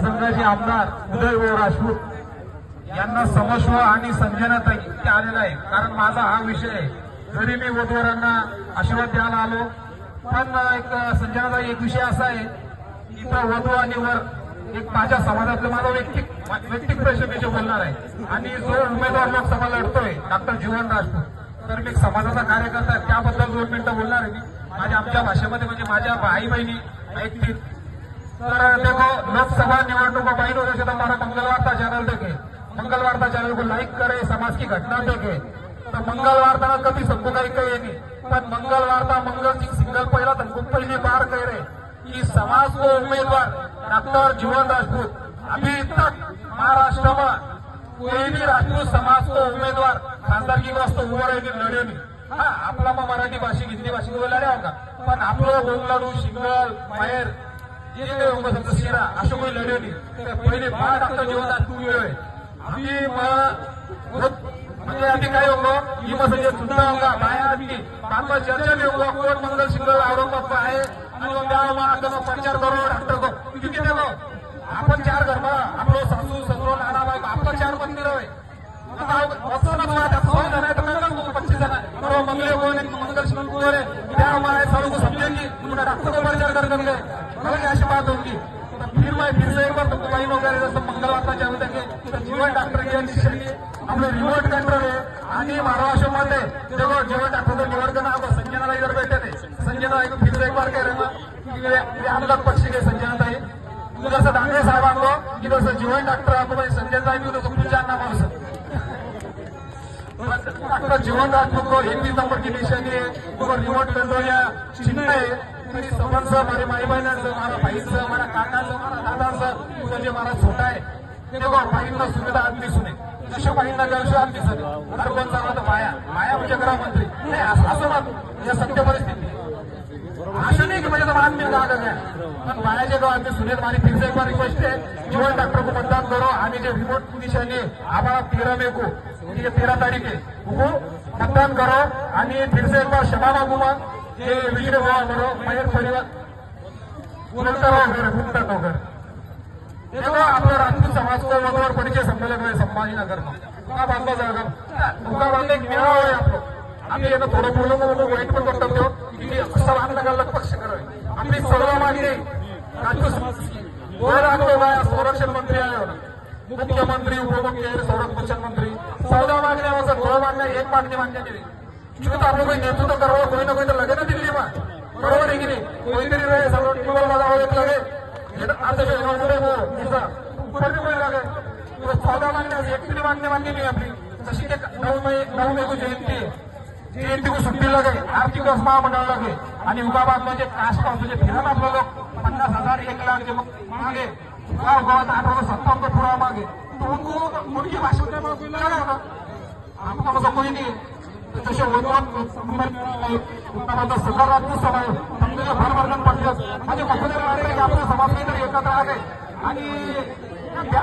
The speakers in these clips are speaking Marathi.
संघाचे आमदार उदय राजपूत यांना समस्व आणि संजनाताई इथे आलेला आहे कारण माझा हा विषय आहे. जरी मी वधवारांना आशीर्वाद द्यायला आलो पण एक संजनाताई एक विषय असा आहे इथं वधू आणि वर एक माझ्या समाजातलं माझा वैयक्तिक वैयक्तिक प्रश्न मी बोलणार आहे आणि जो उमेदवार लोकसभा लढतोय डॉक्टर जीवन राजपूत. तर मी एक समाजाचा कार्यकर्ता त्याबद्दल दोन मिनिटं बोलणार आहे मी. माझ्या आमच्या भाषेमध्ये म्हणजे माझ्या आई बहिणी ऐकतील तर देखो लोकसभा निवडणूक बहन होने से तो हमारा मंगलवार्ता चैनल देखे. मंगलवार्ता चैनल को लाइक करे समाज की घटना देखे. तर मंगलवार्ता कधी सबको काही काही नाही पण मंगलवार्ता मंगल सिंह सिंगल पहिला तर खूप पहिली बार कह रहे कि समाज को उम्मीदवार डॉक्टर जीवन राजपूत अभी तक महाराष्ट्र में कोई भी राजपूत समाज को उमेदवार खासदारकी वाजता उभं राहिली लढे नाही हा आपला मग मराठी भाषिक हिंदी भाषिक लढ्या होता पण आपलं बोंगलाडू शिंगल माहेर जे काही होतं समजा शिरा असं कोणी लढे नाही तर पहिले बाळ डॉक्टर जीवन राजपूत आहे आम्ही मग म्हणजे आधी काय होतं? ही मसले चुनाव आधी पाप चर्चा में हुआ कोण मंगल सिंगल औरंगाबाद आहे प्रचार करो डॉक्टर को किती देखो आपण चार घर आपलं सासू ससरो नाना बायको आपलं चार मंदिर आहे. असं नको आता सौ जण नका पच्चीस जण बरोबर मंगले कोण मंगल शिवण कोण त्या हमारे सालों को उनका डॉक्टर को प्रचार कर देंगे अशी बात होगी फिर मैं फिर से एक बार तुमको वही वगैरे जसं मंगलवारचा चालू থাকে जीवन डॉक्टर यांच्यासाठी आपलं रिमोट कंट्रोल आहे. आणि महाराष्ट्रामध्ये जेव्हा जेव्हा डॉक्टर निवड करना जर संजनाताई संजना संजनाताई को फिर एक बार कह रहे हैं कि ये हम लोग पक्षी के संजनाताई उधर से डांगे साहबांको इधर से जीवन डॉक्टर आपको भाई संजय संजनाताई भी उधर से पूछ जानना माणूस डॉक्टर जीवन राजपूत को हिंदी नंबर की निशानी है। तो रिमोट कंट्रोल या चिन्ह है। मेरी समन हमारे माई बहन से हमारा भाई से हमारा काका से हमारा दादा से उधर जो हमारा छोटा है। देखो बाईंना सुविधा आदमी सुने। जशा बाईंना गरजू आदमी सुने। हर कोण चालला तर माया। माया म्हणजे गृहमंत्री नाही असं असं ना या सत्य परिस्थिती असं नाही की मुझे तो आदमी कहा गया पण बाळाचे जो आदमी सुनेल माझी फिर एक बार रिक्वेस्ट आहे. जीवन डॉक्टर को मतदान करो आम्ही जे रिमोट निशानी आम्हाला तेरा मे को म्हणजे तेरा तेरह तारीख है वो मतदान करो आणि फिर एक बार क्षमा मागू मग जे विजय हुआ करो मयूर परिवार बोलता वगैरे बोलतात वगैरे देखो आपल्या राजपूत समाज को वगैरे परिचय संमेलन आहे संभाजीनगर. में उनका जागा उनका बांधे एक मेळावा आहे आपलं. आम्ही यांना थोडं बोलून वाईट पण करतो की पक्ष करावे. आपली सर्व मागणी संरक्षण मंत्री आले मुख्यमंत्री उपमुख्यमंत्री संरक्षण मंत्री. चौदा मागण्या होतं दोन मागण्या एक मागणी मान्य दिली चुकीचं आपलं काही नेतृत्व करावं कोणी ना कोणी तर लगेच दिली दिल्ली मग बरोबर आहे की नाही? कोणीतरी वेळ सगळं टेबल एक लगे आता जे. पुढे हो चौदा मागण्या मागणी नाही आपली. जशी की नऊ मे नऊ मे जयंती आहे जयंती सुट्टी लगे आर्थिक महामंडळ लगे आणि उगाबाद म्हणजे कास्ट म्हणजे फिरत आपलं लोक पन्नास हजार एक लाख जे मग मागे गाव गावात अठरा सत्तावन्न को पुरा मागे. तो उनको उनकी भाषा में कोई लगा होगा आपका मतलब कोई नहीं. है तो सकारात्मक समय समजा फार वर्धन पडलं म्हणजे कुठल्या वाटतं की आपला समाज काहीतरी एकत्र आहे. आणि त्या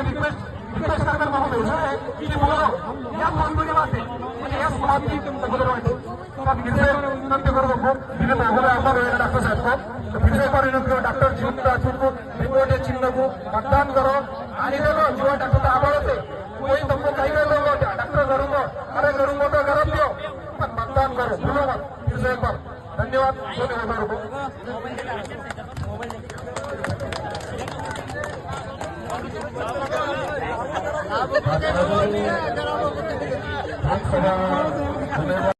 रिक्वेस्ट रिक्वेस्ट करणार मला भेटलं आहे की बोलो या बांधून वाटते म्हणजे या समाजची सगळं वाटते तर फिर से विनंती करतो खूप फिर अगोदर आभार होईल डॉक्टर साहेब को तो फिर से एक बार विनंती करो डॉक्टर जीवन राजपूत को रिपोर्ट या चिन्ह को मतदान करो आणि देखो जीवन डॉक्टर तो आभार होते कोई तुमको कहीं गए लोग डॉक्टर करूंगा अरे करूंगा तो বিধানসভা